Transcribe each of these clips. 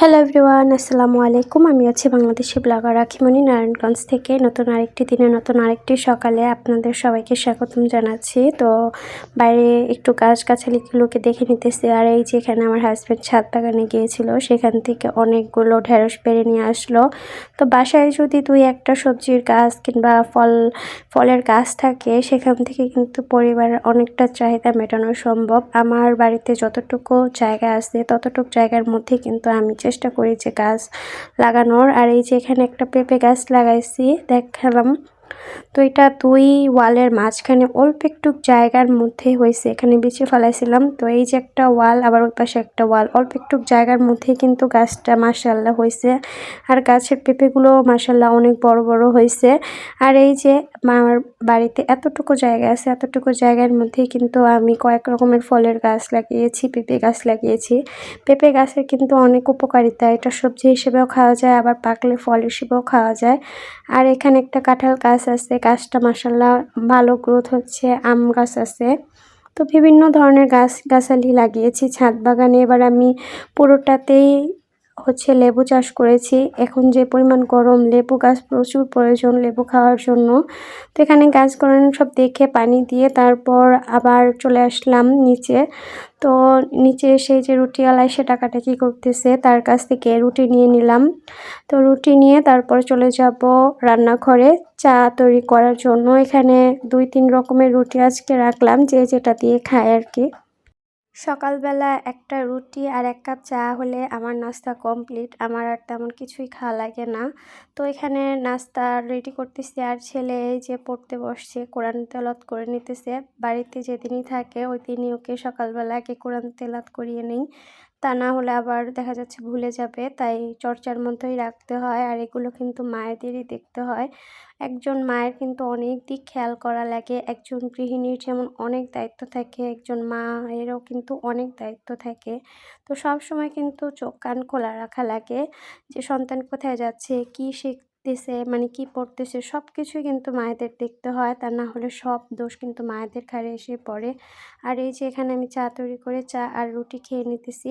Hello everyone আসসালামু আলাইকুম। আমি আছি বাংলাদেশি ব্লগার রাখিমণি নারায়ণগঞ্জ থেকে। নতুন আরেকটি দিনে, নতুন আরেকটি সকালে আপনাদের সবাইকে স্বাগতম জানাচ্ছি। তো বাইরে একটু গাছগাছালিগুলোকে দেখে নিতেছি। আর এই যে এখানে আমার হাজব্যান্ড ছাদ বাগানে গিয়েছিল, সেখান থেকে অনেকগুলো ঢেঁড়স পেরে নিয়ে আসলো। তো বাসায় যদি দুই একটা সবজির গাছ কিংবা ফল, ফলের গাছ থাকে, সেখান থেকে কিন্তু পরিবারের অনেকটা চাহিদা মেটানো সম্ভব। আমার বাড়িতে যতটুকু জায়গা আছে, ততটুকু জায়গার মধ্যে কিন্তু আমি চেষ্টা করেছে গাছ লাগানোর। আর এই যে এখানে একটা পেঁপে গাছ লাগাইছি দেখালাম। তো এটা দুই ওয়ালের মাঝখানে অল্প একটু জায়গার মধ্যে হয়েছে, এখানে বিছিয়ে ফেলাইছিলাম। তো এই যে একটা ওয়াল, আবার ওই পাশে একটা ওয়াল, অল্প একটু জায়গার মধ্যে কিন্তু গাছটা মাসাল্লাহ হয়েছে। আর গাছের পেঁপেগুলো মাসাল্লাহ অনেক বড় বড় হয়েছে। আর এই যে আমার বাড়িতে এতটুকু জায়গা আছে, এতটুকু জায়গার মধ্যেই কিন্তু আমি কয়েক রকমের ফলের গাছ লাগিয়েছি, পেঁপে গাছ লাগিয়েছি। পেঁপে গাছের কিন্তু অনেক উপকারিতা, এটা সবজি হিসেবেও খাওয়া যায়, আবার পাকলে ফল হিসেবেও খাওয়া যায়। আর এখানে একটা কাঁঠাল গাছ আছে, গাছটা মাসাল্লাহ ভালো গ্রোথ হচ্ছে, আম গাছ আছে। তো বিভিন্ন ধরনের গাছ, গাছালি লাগিয়েছি, ছাদ বাগানে। এবার আমি পুরোটাতেই হচ্ছে লেবু চাষ করেছি। এখন যে পরিমাণ গরম, লেবু গাছ প্রচুর প্রয়োজন লেবু খাওয়ার জন্য। তো এখানে গাছ করানো সব দেখে পানি দিয়ে তারপর আবার চলে আসলাম নিচে। তো নিচে এসে যে রুটিওয়ালায় সে টাকাটা টাকাটাকি করতেছে, তার কাছ থেকে রুটি নিয়ে নিলাম। তো রুটি নিয়ে তারপর চলে যাব রান্নাঘরে চা তৈরি করার জন্য। এখানে দুই তিন রকমের রুটি আজকে রাখলাম, যে যেটা দিয়ে খায় আর কি। সকালবেলা একটা রুটি আর এক কাপ চা হলে আমার নাস্তা কমপ্লিট। আমার আর তেমন কিছুই খাওয়া লাগে না। তো এখানে নাস্তা রেডি করতেছি আর ছেলে যে পড়তে বসছে, কোরআন তেলত করে নিতেছে। বাড়িতে যেদিনই থাকে ওই দিনই ওকে সকালবেলা আগে কোরআন তেলাত করিয়ে নেই। তা না হলে আবার দেখা যাচ্ছে ভুলে যাবে। তাই চর্চার মধ্যেই রাখতে হয়। আর এগুলো কিন্তু মায়েদেরই দেখতে হয়। একজন মায়ের কিন্তু অনেক দিক খেয়াল করা লাগে। একজন গৃহিণীর যেমন অনেক দায়িত্ব থাকে, একজন মায়েরও কিন্তু অনেক দায়িত্ব থাকে। তো সব সময় কিন্তু চোখ কান খোলা রাখা লাগে যে সন্তান কোথায় যাচ্ছে, কি শিখতেছে মানে কি পড়তেছে সব কিছুই কিন্তু মায়েদের দেখতে হয়। তা না হলে সব দোষ কিন্তু মায়েদের ঘাড়ে এসে পড়ে। আর এই যে এখানে আমি চা তৈরি করে চা আর রুটি খেয়ে নিতেছি।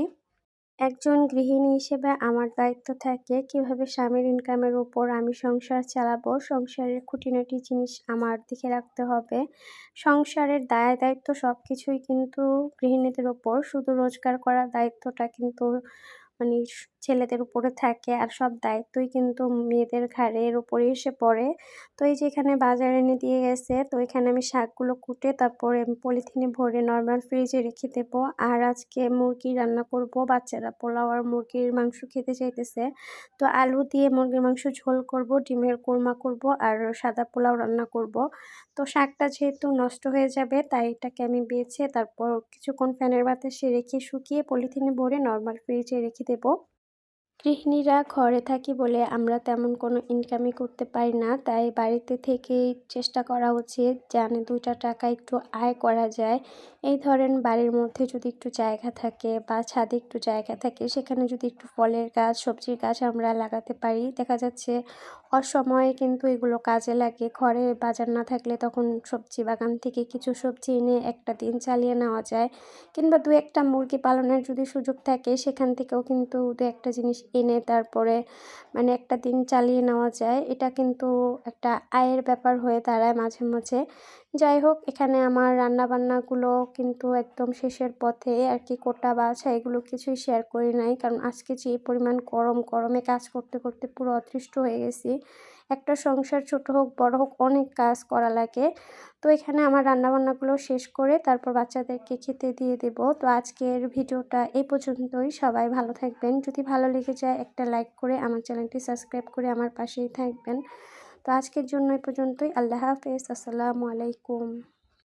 একজন গৃহিণী হিসেবে আমার দায়িত্ব থাকে কীভাবে স্বামীর ইনকামের উপর আমি সংসার চালাবো, সংসারের খুঁটিনাটি জিনিস আমার দিকে রাখতে হবে। সংসারের দায় দায়িত্ব সব কিছুই কিন্তু গৃহিণীদের ওপর শুধু রোজগার করার দায়িত্বটা কিন্তু মানে ছেলেদের উপরে থাকে আর সব দায়িত্বই কিন্তু মেয়েদের ঘাড়ের উপরে এসে পড়ে। তো এই যে এখানে বাজার এনে দিয়ে গেছে, তো এখানে আমি শাকগুলো কুটে তারপরে পলিথিনে ভরে নর্মাল ফ্রিজে রেখে দেবো। আর আজকে মুরগি রান্না করব, বাচ্চারা পোলাও আর মুরগির মাংস খেতে চাইতেছে। তো আলু দিয়ে মুরগির মাংস ঝোল করব, ডিমের কোরমা করব আর সাদা পোলাও রান্না করব। তো শাকটা যেহেতু নষ্ট হয়ে যাবে, তাই এটাকে আমি বেছে তারপর কিছুক্ষণ ফ্যানের বাতাসে রেখে শুকিয়ে পলিথিনে ভরে নর্মাল ফ্রিজে রেখে দেবো। গৃহিণীরা ঘরে থাকি বলে আমরা তেমন কোনো ইনকামই করতে পারি না। তাই বাড়িতে থেকেই চেষ্টা করা উচিত যেন দুইটা টাকা একটু আয় করা যায়। এই ধরেন বাড়ির মধ্যে যদি একটু জায়গা থাকে বা ছাদে একটু জায়গা থাকে, সেখানে যদি একটু ফলের গাছ, সবজির গাছ আমরা লাগাতে পারি। দেখা যাচ্ছে অসময়ে কিন্তু এগুলো কাজে লাগে। ঘরে বাজার না থাকলে তখন সবজি বাগান থেকে কিছু সবজি এনে একটা দিন চালিয়ে নেওয়া যায়। কিংবা দু একটা মুরগি পালনের যদি সুযোগ থাকে, সেখান থেকেও কিন্তু দু একটা জিনিস এনে তারপরে মানে একটা দিন চালিয়ে নেওয়া যায়, এটা কিন্তু একটা আয়ের ব্যাপার হয়ে দাঁড়ায় মাঝে মাঝে। যাই হোক, এখানে আমার রান্নাবান্নাগুলো কিন্তু একদম শেষের পথে আর কি কোটা বাছা এগুলো কিছুই শেয়ার করি নাই, কারণ আজকে যে পরিমাণ গরম, গরমে কাজ করতে করতে পুরো অদৃষ্ট হয়ে গেছি। একটা সংসার ছোট হোক, বড় হোক, অনেক কাজ করা লাগে। তো এখানে আমার রান্নাবান্নাগুলো শেষ করে তারপর বাচ্চাদেরকে খেতে দিয়ে দেব। তো আজকের ভিডিওটা এই পর্যন্তই। সবাই ভালো থাকবেন। যদি ভালো লেগে যায় একটা লাইক করে আমার চ্যানেলটি সাবস্ক্রাইব করে আমার পাশেই থাকবেন। তো আজকের জন্য এই পর্যন্তই। আল্লাহ হাফেজ। আসসালামু আলাইকুম।